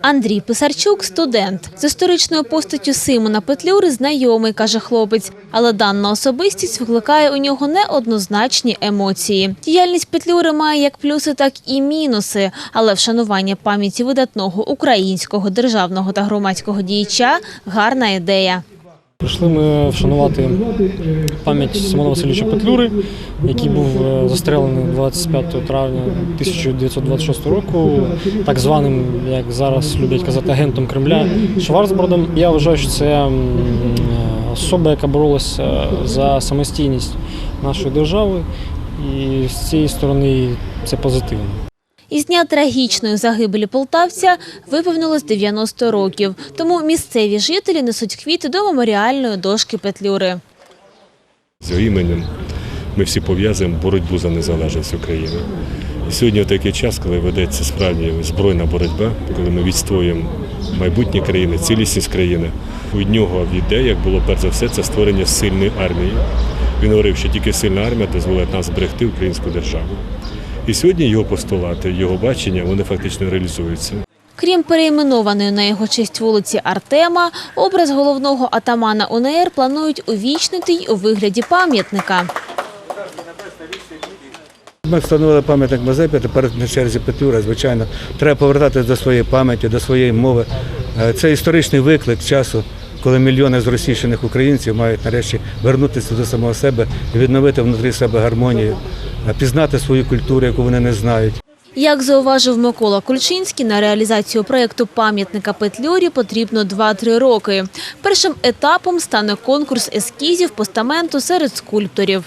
Андрій Писарчук студент. З історичною постаттю Симона Петлюри знайомий, каже хлопець. Але дана особистість викликає у нього неоднозначні емоції. Діяльність Петлюри має як плюси, так і мінуси. Але вшанування пам'яті видатного українського державного та громадського діяча гарна ідея. Прийшли ми вшанувати пам'ять Симона Васильовича Петлюри, який був е, застрелений 25 травня 1926 року, так званим, як зараз люблять казати, агентом Кремля Шварцбродом. Я вважаю, що це е, особа, яка боролася за самостійність нашої держави, і з цієї сторони це позитивно. Із дня трагічної загибелі полтавця виповнилось 90 років. Тому місцеві жителі несуть квіти до меморіальної дошки Петлюри. З його іменем ми всі пов'язуємо боротьбу за незалежність України. І сьогодні такий час, коли ведеться справді збройна боротьба, коли ми відстоюємо майбутнє країни, цілісність країни. У нього ідея, як було перш за все, це створення сильної армії. Він говорив, що тільки сильна армія дозволить нам зберегти українську державу. І сьогодні його постулати, його бачення, вони фактично реалізуються. Крім перейменованої на його честь вулиці Артема, образ головного атамана УНР планують увічнити й у вигляді пам'ятника. Ми встановили пам'ятник Мазепі, тепер на черзі Петлюра. Звичайно, треба повертатися до своєї пам'яті, до своєї мови. Е, Це історичний виклик часу, коли мільйони зросійщених українців мають нарешті вернутися до самого себе і відновити внутрі себе гармонію, пізнати свою культуру, яку вони не знають. Як зауважив Микола Кульчинський, на реалізацію проєкту пам'ятника Петлюрі потрібно 2-3 роки. Першим етапом стане конкурс ескізів постаменту серед скульпторів.